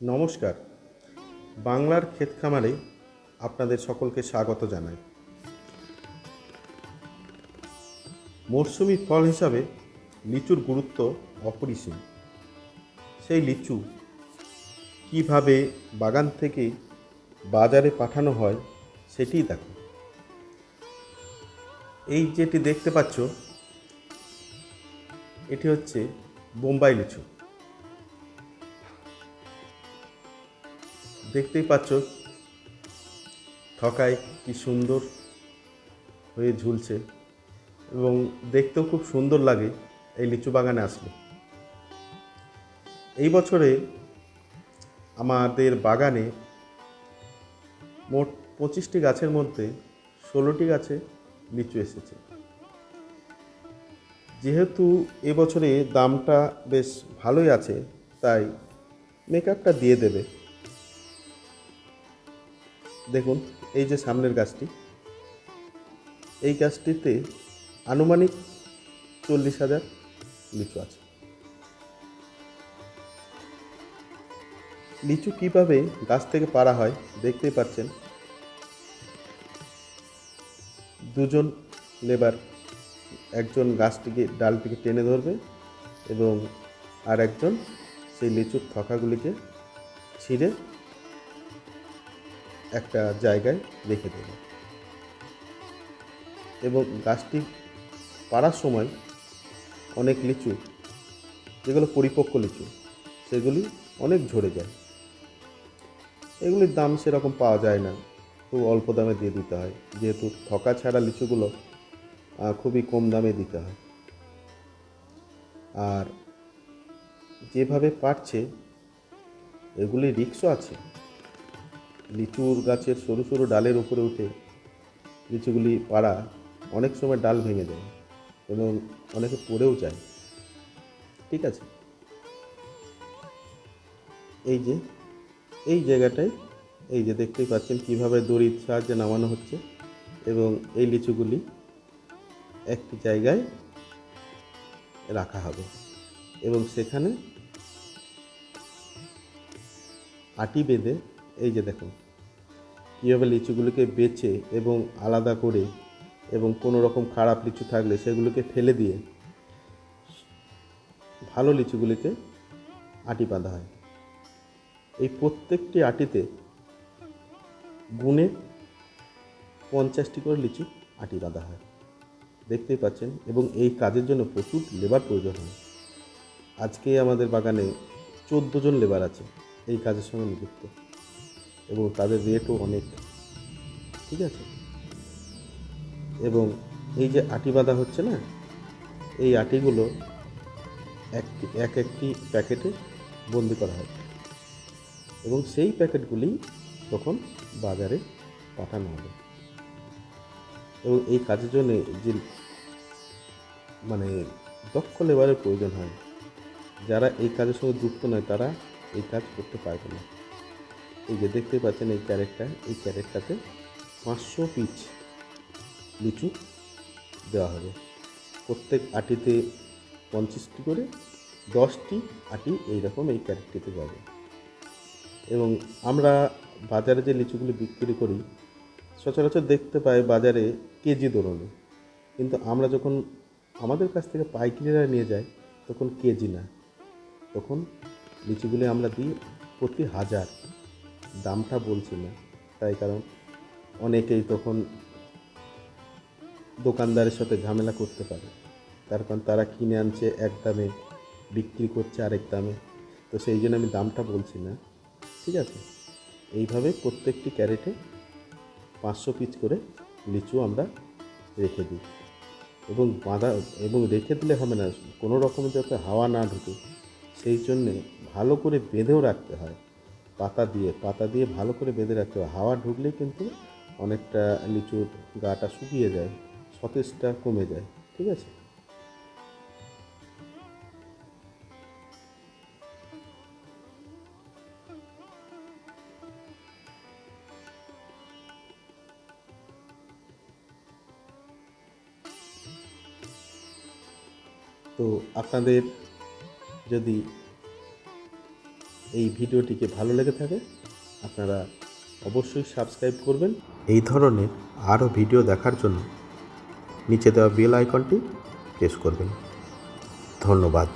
নমস্কার। বাংলার ক্ষেত খামারে আপনাদের সকলকে স্বাগত জানাই। মরশুমি ফল হিসাবে লিচুর গুরুত্ব অপরিসীম। সেই লিচু কীভাবে বাগান থেকে বাজারে পাঠানো হয় সেটিই দেখো। এই যেটি দেখতে পাচ্ছ, এটি হচ্ছে বোম্বাই লিচু। দেখতেই পাচ্ছ থকায় কি সুন্দর হয়ে ঝুলছে এবং দেখতেও খুব সুন্দর লাগে এই লিচু বাগানে আসলে। এই বছরে আমাদের বাগানে মোট পঁচিশটি গাছের মধ্যে ষোলোটি গাছে লিচু এসেছে। যেহেতু এবছরে দামটা বেশ ভালোই আছে, তাই মেকআপটা দিয়ে দেবে। দেখুন, এই যে সামনের গাছটি, এই গাছটিতে আনুমানিক চল্লিশ হাজার লিচু আছে। লিচু কীভাবে গাছ থেকে পাড়া হয় দেখতেই পাচ্ছেন। দুজন লেবার, একজন গাছটিকে, ডালটিকে টেনে ধরবে এবং আর একজন সেই লিচুর থকাগুলিকে ছিঁড়ে একটা জায়গায় রেখে দেবে। এবং গাছটি পাড়ার সময় অনেক লিচু, যেগুলো পরিপক্ক লিচু, সেগুলি অনেক ঝরে যায়। এগুলির দাম সেরকম পাওয়া যায় না, খুব অল্প দামে দিয়ে দিতে হয়। যেহেতু থকা ছাড়া লিচুগুলো খুবই কম দামে দিতে হয়। আর যেভাবে পারছে এগুলি রিক্সও আছে। লিচুর গাছের সরু সরু ডালের উপরে উঠে লিচুগুলি পাড়া অনেক সময় ডাল ভেঙে যায় এবং অনেকে পড়েও যায়। ঠিক আছে? এই যে, এই জায়গাটায়, এই যে দেখতেই পাচ্ছেন কীভাবে দড়ির সাহায্যে নামানো হচ্ছে এবং এই লিচুগুলি একটি জায়গায় রাখা হবে এবং সেখানে আটি বেঁধে, এই যে দেখুন কীভাবে লিচুগুলিকে বেছে এবং আলাদা করে এবং কোনো রকম খারাপ লিচু থাকলে সেগুলোকে ফেলে দিয়ে ভালো লিচুগুলিকে আটি বাঁধা হয়। এই প্রত্যেকটি আটিতে গুণে পঞ্চাশটি করে লিচু আটি বাঁধা হয়। দেখতেই পাচ্ছেন এবং এই কাজের জন্য প্রচুর লেবার প্রয়োজন হয়। আজকে আমাদের বাগানে চোদ্দ জন লেবার আছে, এই কাজের সঙ্গে নিযুক্ত। এবং তাদের রেটও অনেক। ঠিক আছে? এবং এই যে আটি বাঁধা হচ্ছে না, এই আটিগুলো একটি এক একটি প্যাকেটে বন্দি করা হয়। এবং সেই প্যাকেটগুলি তখন বাজারে পাঠানো হবে। এবং এই কাজের জন্য যে মানে দক্ষ লেবারের প্রয়োজন হয়, যারা এই কাজের সঙ্গে যুক্ত নয়, তারা এই কাজ করতে পারবে না। এই যে দেখতে পাচ্ছেন এই ক্যারেটটা, এই ক্যারেটটাতে পাঁচশো পিচ লিচু দেওয়া হবে। প্রত্যেক আটিতে পঞ্চাশটি করে, দশটি আটি এইরকম এই ক্যারেটটিতে যাবে। এবং আমরা বাজারে যে লিচুগুলি বিক্রি করি, সচরাচর দেখতে পাই বাজারে কেজি দরনে কিন্তু আমরা যখন আমাদের কাছ থেকে পাইকারিরা নিয়ে যাই তখন কেজি না। তখন লিচুগুলি আমরা দিই প্রতি হাজার। দামটা বলছি না, তাই কারণ অনেকেই তখন দোকানদারের সাথে ঝামেলা করতে পারে। তার কারণ তারা কিনে আনছে এক দামে, বিক্রি করছে আরেক দামে। তো সেই জন্য আমি দামটা বলছি না, ঠিক আছে? এইভাবে প্রত্যেকটি ক্যারেটে পাঁচশো পিস করে লিচু আমরা রেখে দিই। এবং বাঁধা, এবং রেখে দিলে হবে না, কোনো রকমের যাতে হাওয়া না ঢুকে, সেই জন্যে ভালো করে বেঁধেও রাখতে হয়। পাতা দিয়ে পাতা দিয়ে ভালো করে বেঁধে রাখতে হবে। হাওয়া ঢুকলেই কিন্তু অনেকটা লিচুর গাটা শুকিয়ে যায়, সতেজটা কমে যায়, ঠিক আছে? তো আপনাদের যদি এই ভিডিওটিকে ভালো লেগে থাকে, আপনারা অবশ্যই সাবস্ক্রাইব করবেন। এই ধরনের আরও ভিডিও দেখার জন্য নিচে দেওয়া বেল আইকনটি প্রেস করবেন। ধন্যবাদ।